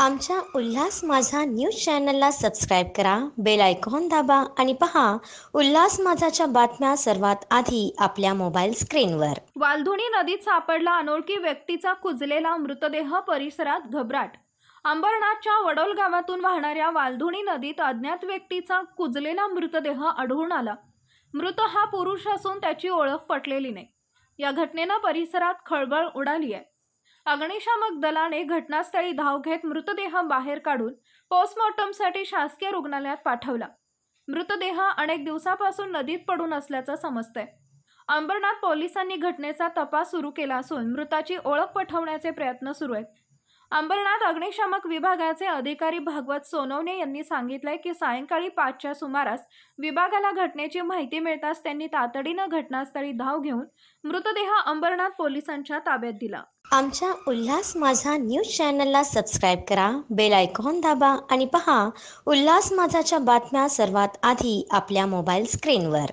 आमच्या उल्हास माझा न्यूज चॅनलला सबस्क्राईब करा बेल आयकॉन दाबा आणि पहा उल्हास माझाच्या बातम्या सर्वात आधी आपल्या मोबाईल स्क्रीनवर. वालधुणी नदीत सापडला अनोळखी व्यक्तीचा कुजलेला मृतदेह परिसरात घबराट. अंबरनाथच्या वडोल गावातून वाहणाऱ्या वालधुणी नदीत अज्ञात व्यक्तीचा कुजलेला मृतदेह आढळून आला. मृत हा पुरुष असून त्याची ओळख पटलेली नाही. या घटनेनं परिसरात खळबळ उडाली आहे. अग्निशामक दलाने घटनास्थळी धाव घेत मृतदेह बाहेर काढून पोस्टमॉर्टमसाठी शासकीय रुग्णालयात पाठवला. मृतदेह अनेक दिवसापासून नदीत पडून असल्याचं समजतंय. अंबरनाथ पोलिसांनी घटनेचा तपास सुरू केला असून मृताची ओळख पटवण्याचे प्रयत्न सुरू आहेत. अंबरनाथ अग्निशामक विभागाचे अधिकारी भागवत सोनवणे यांनी सांगितलंय की सायंकाळी पाचच्या सुमारास विभागाला घटनेची माहिती मिळताच त्यांनी तातडीनं घटनास्थळी धाव घेऊन मृतदेह अंबरनाथ पोलिसांच्या ताब्यात दिला. आमच्या उल्हास माझा न्यूज चॅनलला सबस्क्राईब करा बेल आयकॉन दाबा आणि पहा उल्हास माझाच्या बातम्या सर्वात आधी आपल्या मोबाईल स्क्रीनवर.